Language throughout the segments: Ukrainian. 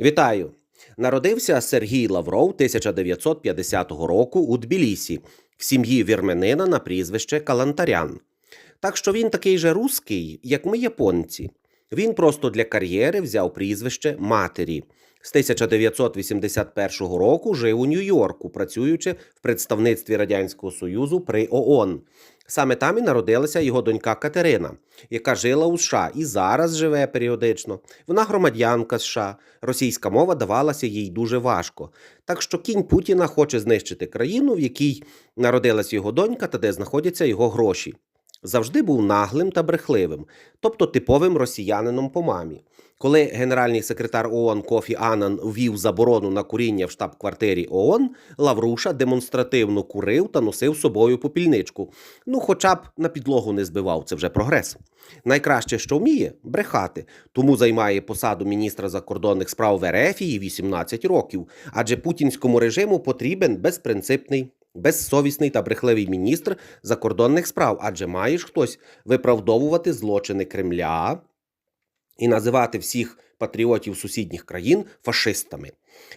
Вітаю! Народився Сергій Лавров 1950 року у Тбілісі в сім'ї вірменина на прізвище Калантарян. Так що він такий же руський, як ми японці. Він просто для кар'єри взяв прізвище матері. З 1981 року жив у Нью-Йорку, працюючи в представництві Радянського Союзу при ООН. Саме там і народилася його донька Катерина, яка жила у США і зараз живе періодично. Вона громадянка США. Російська мова давалася їй дуже важко. Так що кінь Путіна хоче знищити країну, в якій народилась його донька та де знаходяться його гроші. Завжди був наглим та брехливим, тобто типовим росіянином по мамі. Коли генеральний секретар ООН Кофі Анан ввів заборону на куріння в штаб-квартирі ООН, Лавруша демонстративно курив та носив собою попільничку. Ну, хоча б на підлогу не збивав, це вже прогрес. Найкраще, що вміє брехати, тому займає посаду міністра закордонних справ в Ерефії 18 років, адже путінському режиму потрібен безпринципний. Безсовісний та брехливий міністр закордонних справ, адже маєш хтось виправдовувати злочини Кремля і називати всіх патріотів сусідніх країн фашистами.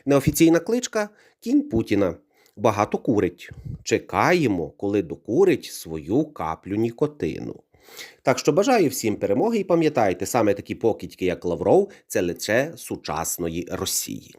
Неофіційна кличка Кінь Путіна. Багато курить. Чекаємо, коли докурить свою каплю нікотину. Так що бажаю всім перемоги і пам'ятайте, саме такі покидьки, як Лавров, це лице сучасної Росії.